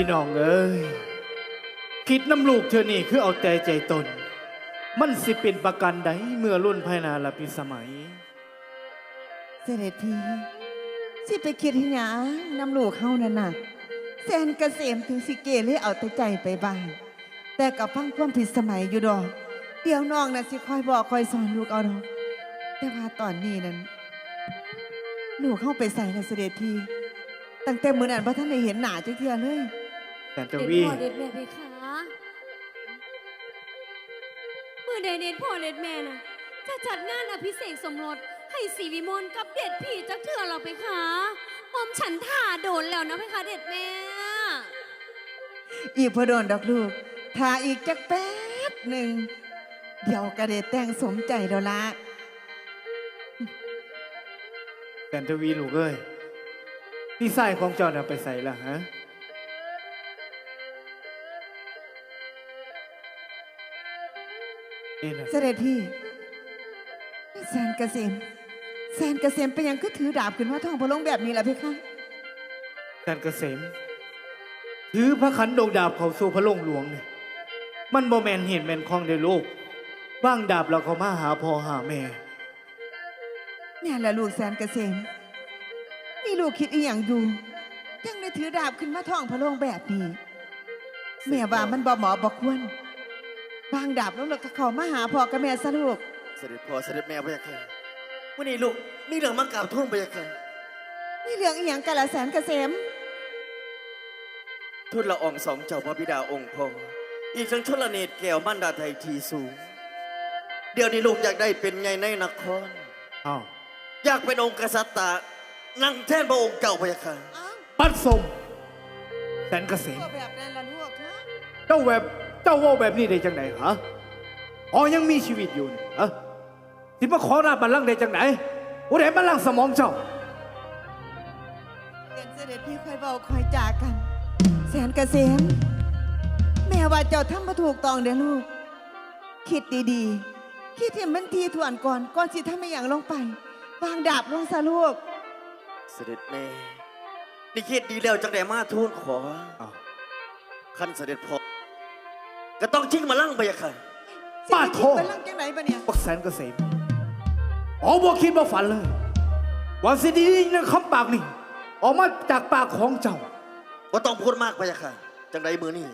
พี่น้องเอ้ยคิดน้ำลูกเธอนี่คือเอาใจใจตน มันสิเป็นประกันใดเมื่อรุ่นภายนาละพิสมัย เสด็จพี่สิไปคิดให้หยังนำลูกเฮานั่นน่ะแสนเกษมถึงสิเกเลยเอาแต่ใจไปบ้างแต่กับฟังความผิดสมัยอยู่ดอก เดี๋ยวน้องน่ะสิคอยบอกคอยสอนลูกเอาดอกแต่ว่าตอนนี้นั้นลูกเข้าไปใส่นะเสด็จพี่ตั้งแต่มื้อนั้นพระท่านได้เห็นหน้าจักเทื่อเลย แต่ทเด็ดวี พ่อเด็ดแม่ไปคะเมื่อใดเด็ดพ่อเด็ดแม่น่ะ จะจัดงานอภิเษกสมรสให้สีวิมลกับเด็ดพี่จักเถื่อเราไปคะหม่อมฉันท่าโดนแล้วนะไปคะเด็ดแม่ อีกพอโดนดอกลูกถ้าอีกจักแป๊บหนึ่ง เดี๋ยวกระเดดแต่งสมใจเดยวละแต่ทวีลูกเอ้ยพี่ชายของเจ้าน่ะไปใส่ละฮะ นี่นะเสด็จพี่แสนเกษมแสนเกษมเป็นหยังก็ถือดาบขึ้นมาท้องพระโลงแบบนี้ล่ะพี่คะแต่เกษมถือพระขันโดงดาบเขาสู่พระโลงหลวงเนี่ยมันโมแมนเห็นแมนคลองในโลกว่างดาบเราเขามาหาพ่อหาแม่ เนี่ยแหละลูกแสนเกษมนี่ลูกคิดอีหยังอยู่ยังได้ถือดาบขึ้นมาท้องพระโลงแบบนี้แม่ว่ามันบ่เหมาะบ่ควร วางดาบแล้วเราก็เข้ามาหาพ่อกับแม่ซะลูก เสด็จพ่อเสด็จแม่พระยาค่ะวันนี้ลูกมีเรื่องมากล่าวทูลพระยาค่ะนี่เรื่องอีหยังกันละแสนเกษมทูลละอองสองเจ้าพระบิดาองค์พ่ออีกทั้งชลเนตรแก้วมันดาไทยทีสูง เดี๋ยวนี้ลูกอยากได้เป็นไงในนครอ้าวอยากเป็นองค์กษัตริย์ตานั่งแท่นพระองค์เจ้าพระยาค่ะอ้าวปัดสมแสนเกษมตัวแบบนั้นละลูกฮะเจ้าแบบ เจ้าเว่าแบบนี้ได้จังไหนฮะอ๋อยังมีชีวิตอยู่นี่ฮะสิมาขอราชบัลลังก์ได้จังไหนผู้ใดบัลลังก์สมองเจ้า เรียนเสด็จพี่คอยเบาคอยจากกัน แสนเกษมแม่ว่าเจ้าทำมาถูกต้องเด้อลูก คิดดีๆ คิดให้มันทีถ่วนก่อนก่อนสิทำไม่อย่างลงไปวางดาบลงซะลูก เสด็จแม่นี่คิดดีแล้วจังได้มาทูลขออ้าว ขั้นเสด็จพ่อ ก็ต้องชิงมาลั่งพระยาค่ะปาดโทไปลังจังไหนปะเนี่ยบักแสนเกษมอ๋อบ่คิดบ่ฝันเลยว่าสิดีๆนะคำปากนี่ ออกมาจากปากของเจ้าว่าต้องพูดมากพะยะค่ะ จังใดมือนี่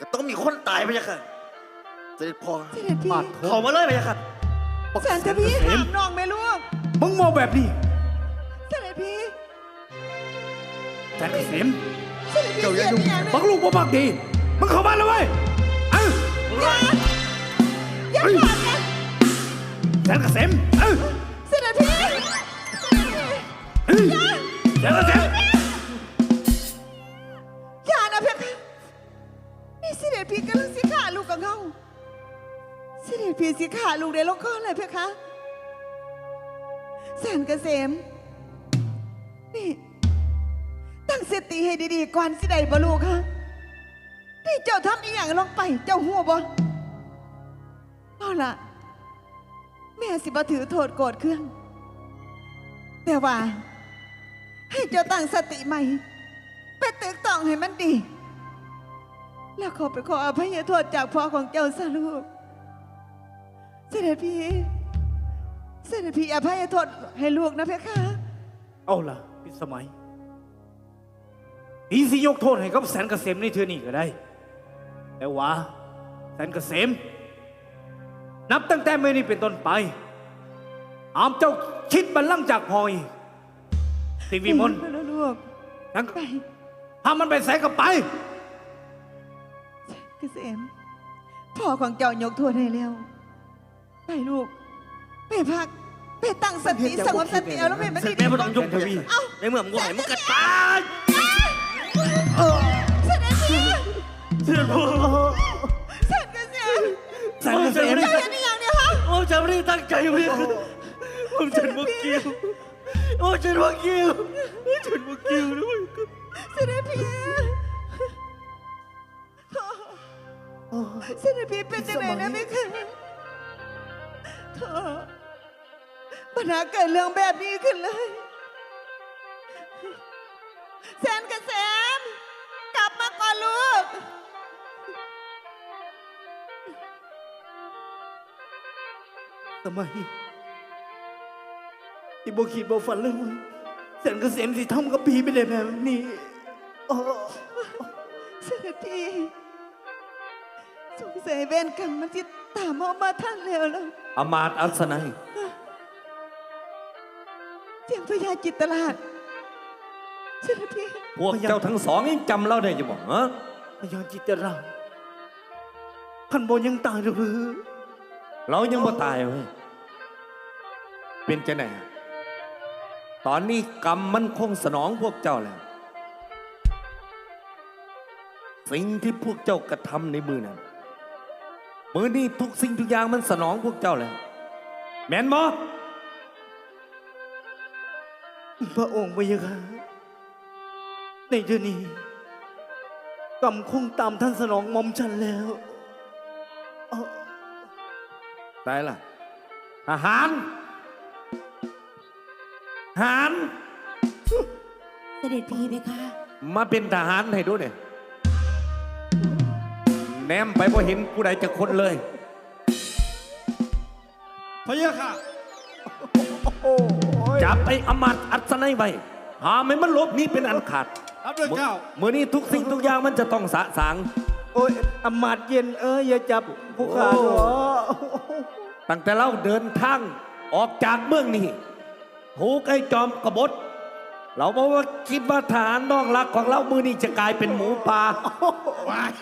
ก็ต้องมีคนตายพะยะค่ะ เสด็จพ่อเสด็จพี่ปาดโทขอมาเลยพะยะค่ะบักแสนเกษพี่เกษห้ามมน้องไหมลูกมึงมองแบบนี้เสด็จพี่แสนเกษมเสด็จพี่เสียดอย่างบักลูกบ่บักดีมึงเข้ามาแล้วเว้ย เอ้าอย่าขาดนะแสนเกษมเอ้าเสด็จพี่เอ้ยแสนเกษมอย่านะเพคะนี่เสด็จพี่กำลังสิขาลูกกับเงาเสด็จพี่สิขาลูกในโลกก้อนเลยเพคะแสนเกษมนี่ตั้งสติให้ดีๆก่อนสิได้บ่ลูกคะ นี่เจ้าทำอีหยังลงไป เจ้าหัวบ่เอาล่ะ แม่สิบ่ถือโทษโกรธเครื่อง แต่ว่า ให้เจ้าตั้งสติใหม่ ไปตึกต้องให้มันดี แล้วขอไปขออภัยโทษจากพ่อของเจ้าซะลูก เสด็จพี่ เสด็จพี่อภัยโทษให้ลูกนะเพคะเอาล่ะพิสมัยพี่สิยกโทษให้กับแสนเกษมในเทือนี้ก็ได้ แต่ว่าแสนเกษม นับตั้งแต่เมื่อนี้เป็นต้นไป อามเจ้าคิดบัลลังก์จากพออีกสิวิมลไปแล้วลูกทั้งไปถ้ามันไปใส่กับไป เกษมพ่อของเจ้ายกโทษให้แล้ว ไปลูก ไปพัก ไปตั้งสติสงบสติเอาแล้วไปมันเสดีด็จแม่ๆพระก่อองนค์ยกพะยะค่ะในเมื่อมึงไหวมึงก็ตายเสด็จพี่ เสด็จพ่อเสด็จเกษมแสนเกษมเจ้าเห็นอีหยังเนี่ยฮะโอ้ฉันไม่ได้ตั้งใจพะยผมฉันว่ากี่ยวโอ้ฉันว่ากี่ยวโอ้ฉันว่ากี่ยวนะพะยะค่ะเสด็จพี่เสด็จพี่เป็นจังไงนะพี่คะโธ่ปัญหาเกิดเรื่องแบบนี้ขึ้นเลยแสนเกษมกลับมา ทำไมที่บ่คิดบ่ฝันเลยว่าแสนเกษมสิทำกับพี่ไปได้แบบนี้โอ้เสด็จพี่สงสัยเวรกรรมมันจะตามเอามาท่านแล้วล่ะอำมาตย์อัศนัยเสียงพญาจิตตลาดเสด็จพี่พวกเจ้าทั้งสองยังจำเราได้อยู่บ่ฮะพยานจิตรราชท่านบนยังตายหรือ เรายังบ่ตายเว้ยเป็นจะไหนตอนนี้กรรมมันคงสนองพวกเจ้าแล้ว สิ่งที่พวกเจ้ากระทำในมือนั้นมือนี้ทุกสิ่งทุกอย่างมันสนองพวกเจ้าแล้ว แม่นบ่พระองค์พยาค่ะในเดือนนี้กรรมคงตามท่านสนองมอมฉันแล้ว เอ่อได้ล่ะทหารทหาร เสด็จพี่เพคะมาเป็นทหารให้ดูเนี่ยแนมไปพอเห็นผู้ใดจะคนเลยพยาค่ะโอ้ยจับไอ้อำมาตย์อัศนัยไปหาไม่มันหลบหนี้เป็นอันขาดรับด้วยเก้า เมื่อนี้ทุกสิ่งทุกอย่างมันจะต้องสะสาง โอ้ยอำมาตย์เย็นเอ้ยอย่าจับผู้ขาหรอตั้งแต่เราเดินทางออกจากเมืองนี้ถูกไอ้จอมกบฏเราบอกว่าคิดว่าทหารน้องรักของเรามือนี้จะกลายเป็นหมูป่าวาย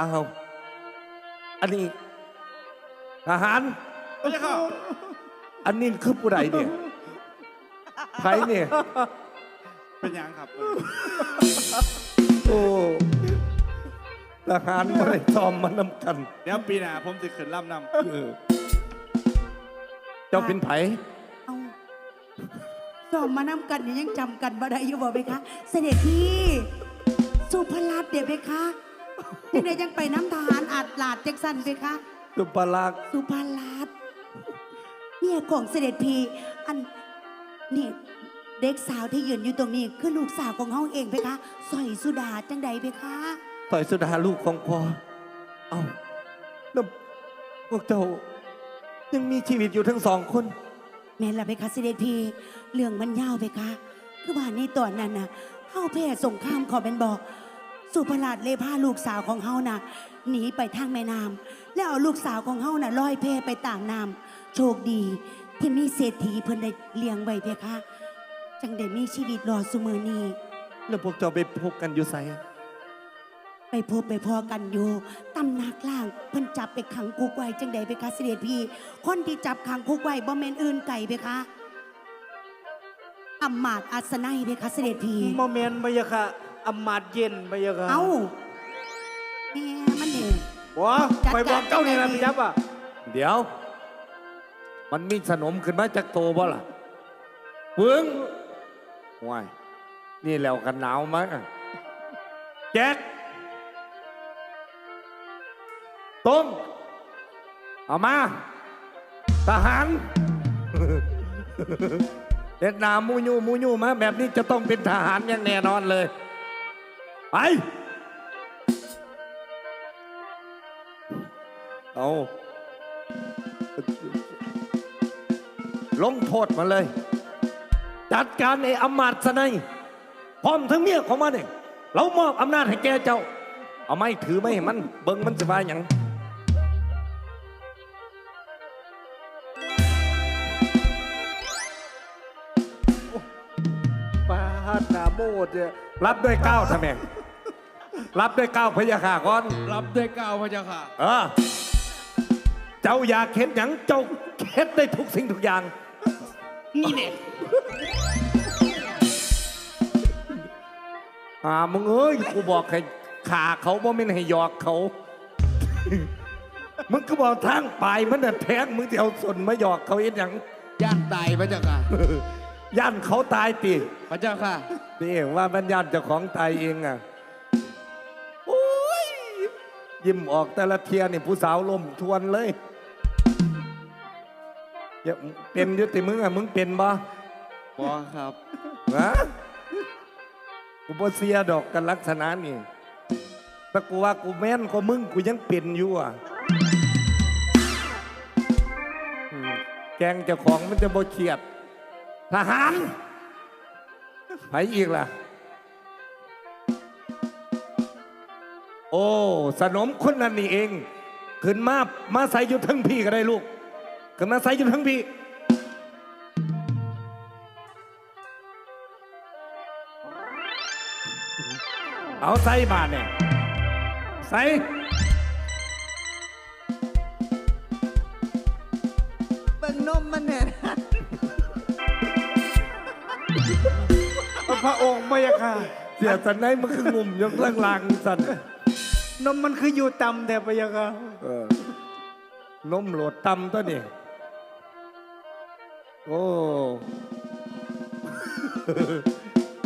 อ้าวอันนี้ทหารพยาค่ะอันนี้คือผู้ใดเนี่ยใครเนี่ยเป็นยังครับ โอ้ ทหารไม่ได้ซ้อมมานำกัน เดี๋ยวปีหน้าผมจะขึ้นล่ำนเออเจ้าเป็นไผเอาสอบมานำกันนี่ยังจำกันบ่ได้อยู่บ่ไหมคะ เสด็จพี่สุภลัดเดี๋ยวไหมคะยังไงยังไปน้ำทหารอาจลาดแจ็คสันไหมคะ สุปลักษณ์สุภลัดเมียของเสด็จพี่อันนี่เด็กสาวที่ยืนอยู่ตรงนี้ คือลูกสาวของเฮาเองไหมคะสอยสุดาจังใดไหมคะ ต่อยสุดาลูกของพ่อ เอ้าแล้วพวกเจ้ายังมีชีวิตอยู่ทั้งสองคน แม่นละไหมคะเสด็จพี่เรื่องมันยาวไหมคะ คือว่าในตอนนั้นน่ะเฮาแพ้สงครามขอเป็นบอก สุภราชเลยพาลูกสาวของเฮาน่ะหนีไปทางแม่น้ำแล้วเอาลูกสาวของเฮาน่ะลอยแพไปตามน้ำโชคดีที่มีเศรษฐีเพิ่นได้เลี้ยงไว้เพคะ จังได้มีชีวิตรอดสุมือนี้แล้วพวกเจ้าไปพบกันอยู่ไสอะ ไปพบไปพอกันอยู่ตำหนักล่างเพิ่นจับไปขังคุกไว้จังใดเพคะเสด็จพี่ คนที่จับขังคุกไว้บ่แม่นอื่นไก่เพคะอำมาตย์อัศนัยเพคะเสด็จพี่โมเมนต์พยาค่ะอำมาตย์เย็นพยาค่ะเอ้าแม่มันเนี่ยบัวไปบอกเจ้านี่นะพี่ยับอะเดี๋ยว มันมีสนมขึ้นมาจากโตบ่ล่ะปึ้งว้ายนี่แล้วกันหนาวมั้งอะแจ็ค ต้มเอามาทหารเด็ดนามูยูมูยูมาแบบนี้จะต้องเป็นทหารอย่างแน่นอนเลย ไป เอาลงโทษมาเลย จัดการไอ้อำมาตย์สนัยพร้อมทั้งเมียของมันเองเรามอบอำนาจให้แกเจ้า เอาไม้ถือไม่ให้มัน เบิ่งมันจะว่าอย่าง ดหนาโมดเนี่ยรับด้วยก้าวทำไมรับด้วยก้าวพยาขาก่อนำรับด้วยก้าวพระเจ้าค่ะ เออเจ้าอยากเห็นหยังเจ้าเห็นได้ทุกสิ่งทุกอย่าง นี่เนี่ยอ่ามึงเอ้ยกูบอกให้ขาเขาบ่ไม่นให้หยอกเขา มึงก็บอกทางไปมันน่ะแทงมึงจะเอาสนมาหยอกเขาเอ็นหยังย่างตายพระเจ้าค่ะ ย่านเขาตายติพระเจ้าค่ะ นี่ว่ามันย่านเจ้าของตายเองอะโอ้ยยิ้มออกแต่ละเทียนี่ผู้สาวลมทวนเลยอย่าเป็นอยุติมึงอะมึงเป็นบ่บอครับฮะกูบ่เสียดอกกันลักษณะนี่ถ้ากูว่ากูแม่นกว่ามึงกูยังเป็นอยู่อะแกงเจ้าของมันจะบ่เครียดทหาร ไปอีกล่ะ โอ้ สนมคนนั้นนี่เอง ขึ้นมา มาใส่อยู่ทั้งพี่ก็ได้ลูก ขึ้นมาใส่อยู่ทั้งพี่เอาใส่บาทเนี่ยใส่เบิ่งนมมันเนี่ย พระองค์ไม่อะค่ะเสียสันไหนมันคืองุ่มยกล่างๆสันนมมันคืออยู่ต่ำแต่พะยะค่ะเออนมโหลดตำตัวนี่โอ้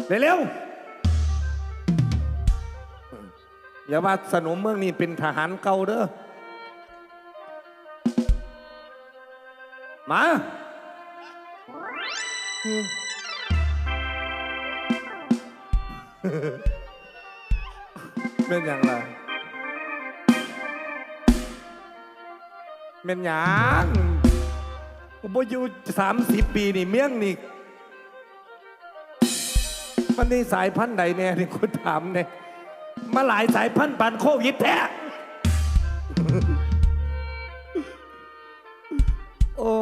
เร็วๆอย่าว่าสนมเมืองนี่เป็นทหารเก่าเด้อมา เป็นอย่างไรเป็นอย่างผมบ่อยู่สามสิบปีนี่เมี่ยงนี่มันนี่สายพันธุ์ใดแน่นี่คุณถามเนี่ยมาหลายสายพันธุ์ปันโควิดแท้โอ้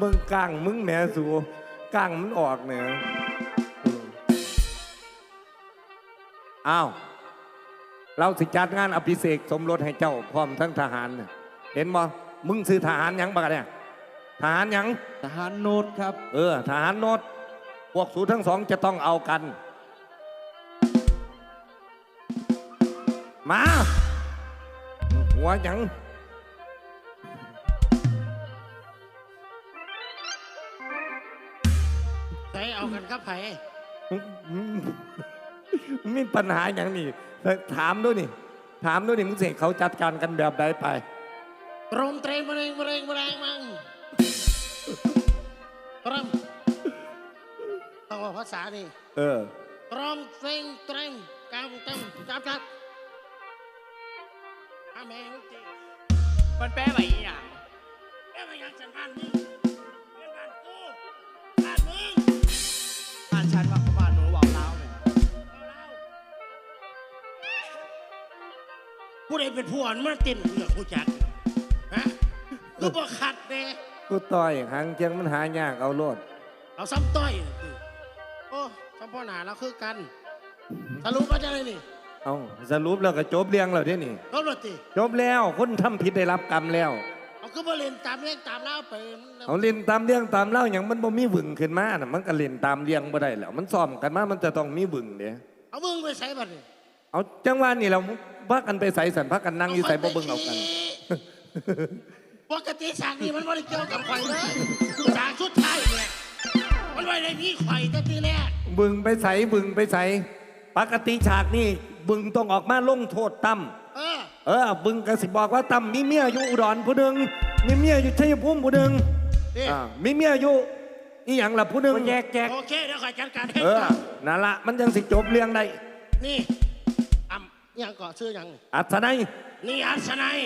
มึงกลางมึงแหม่สูกลางมันออกเนี่ยอืมอ้าวเราสิจัดงานอภิเษกสมรสให้เจ้าพร้อมทั้งทหารน่ะเห็นบ่มึงซื้อทหารหยังบักอะเนี่ยทหารหยังทหารโนดครับ เออ ทหารโนดพวกสูทั้งสองจะต้องเอากัน มาหัวหยัง กันครับไผมีปัญหาอย่างนี้ถามด้วยนี่ ถามด้วยนี่มึงเสกเขาจัดการกันแบบใดไปตรมเตรงมะเร็งมะเร็งมะเร็งมังตรมต้องว่าภาษานี่เออตรมเตรงเตรงกำกำจับจับอาแม่งจริงมันแปลว่าอีหยังแม่มาอยากจันบ้านมึ ผู้ใดเป็นผู้อ่อนมาเต้นเรื่องผู้จัดฮะกูบ่ขัดเด้กูต่อยหางเจียงมันหายากเอาโลดเอาซ้ำต้อยสิโอ้ซ้ำพ่อหนาเราคือกันทะลุมาจะได้นี่เอาสรุปแล้วก็จบเรียงแล้วเด้นี่รถรถติจบแล้วคนทำผิดได้รับกรรมแล้วเอาคือมาเล่นตามเรื่องตามเล่าไปมันเอาเล่นตามเรื่องตามเล่าอย่างมันบ่มีวึงขึ้นมาน่ะมันก็เล่นตามเรียงบ่ได้แล้วมันซ้อมกันมามันจะต้องมีวึงเด้เอามึงไปใส่บัตรนี่ เอาจังหวะนี่เราพักกันไปใส่สันพักกันนั่งอยู่ใส่บ่เบิ่งเอากัน ปกติฉากนี้มันไม่ได้เกี่ยวกับไข่เลยฉากชุดไทายเนี่ยมันไม่ได้มีไข่แต่ทีแรกบึงไปใส่บึงไปใส่ปกติฉากนี่บึงต้องออกมาลงโทษตั้มเออเออบึงก็สิบอกว่าตั้มมีเมียอยู่อุดรผู้หนึ่งมีเมียอยู่ชัยภูมิผู้หนึ่งนี่อ่ามีเมียอยู่อีหยังล่ะผู้หนึ่งแยกแยกโอเคเดี๋ยวคอยจัดการให้เออนั่นละมันยังสิจบเรื่องได้นี่อ่ำ ยังเกาะชื่อยัง อัศนัยนี่อัศนัย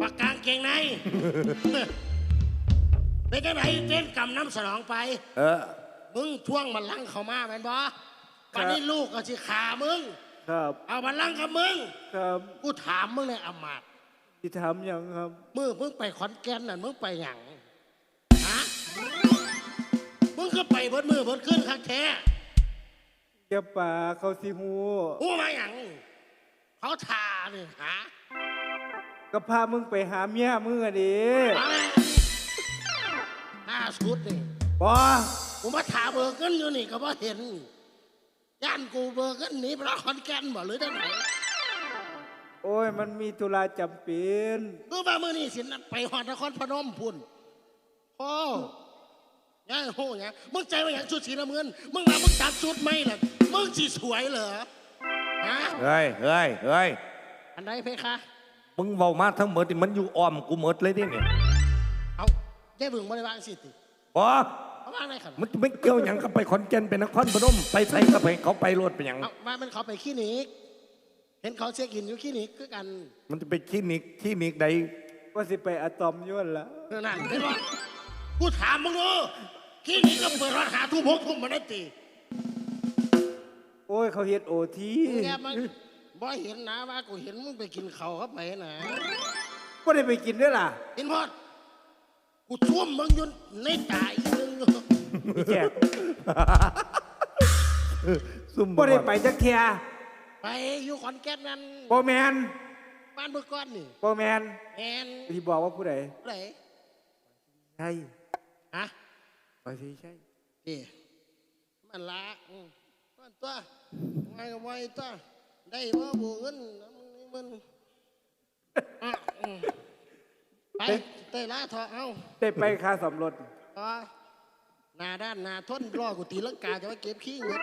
ปากกางเกงในเป็นจังไหนเต้นกำน้ำสนองไป เออ มึงท่วงบัลลังก์เข้ามาแม่นบ่วันนี้ลูกก็สิขามึง ครับ เอาบัลลังก์กับมึง ครับ กูถามมึงเลยอำมาตย์ที่ทำยังครับมึงมึงไปขอนแก่นน่ะมึงไปหยังฮะมึงก็ไปเบิดมือเบิดขึ้นคักแท้ เจ้าป่าเขาสิฮูกูมาหยังเขาทานี่ฮะก็พามึงไปหาเมียมึงอะดิมาแม่หน้าสุดนี่บอกูมาถามเบอร์เกินอยู่นี่ก็บ่เห็นย่านกูเบอร์เกินหนีไปแล้วขอนแก่นบ่หรือจังไหนโอ้ย มันมีธุระจำเป็น กูว่ามื้อนี้สินะไปฮอดนครพนมพุ่นโอ้ ยังโหยังมึงใจว่าอย่างชุดสีน้ำเงิน มึงมามึงตัดชุดไหมล่ะมึงสิสวยเหรอฮะเฮ้ยเฮ้ยเฮ้ยอันไหนเพคะมึงเบามาทั้งหมดนี่มันอยู่อ้อมกูหมดเลยเดิเนี่ยเอาแย่บึงบริวารสิติบอเอาว่าไงครับมันไม่เกี่ยวหยังก็ไปขอนแก่นไปนครพนมไปใส่ก็ไปเขาไปรถไปหยังเอาว่ามันเขาไปคลินิกเห็นห็นเขาเช็คอินอยู่คลินิกคือกัน มันจะไปคลินิกคลินิกใดว่าสิไปอะตอมย้วนละนั่นเห็นปะกูถามมึงเออ คลินิกก็เปิดร้านหาทุกพกทุ่มมาได้ตีโอ้ย เขาเฮ็ดโอทีมึงแกมันบ่เห็นนะว่ากูเห็นมึงไปกินข้าวเข้าไปนะก็ได้ไปกินด้วยล่ะเห็นพอดกูท่วมมึงอยุ่ในตายนึงอยู่พี่แจกซุ่มก็ได้ไปจักเทียไปอยู่ขอนแก่นนั่นโบแมนบ้านเมื่อก่อนนี่โบแมนแอนที่บอกว่าผู้ใดไหนใช่ฮะ ไปสิใช่นี่มันละอืมมันตัวไงก็ไว้ตัวได้ว่าบูเงินน้ำนี่มันอะอืมไปเตะละเถอะเอาได้ไปค่าสมรถอ๋อหน้าด้านหน้าทนรอกูตีลังกาจะว่าเก็บขี้เงิน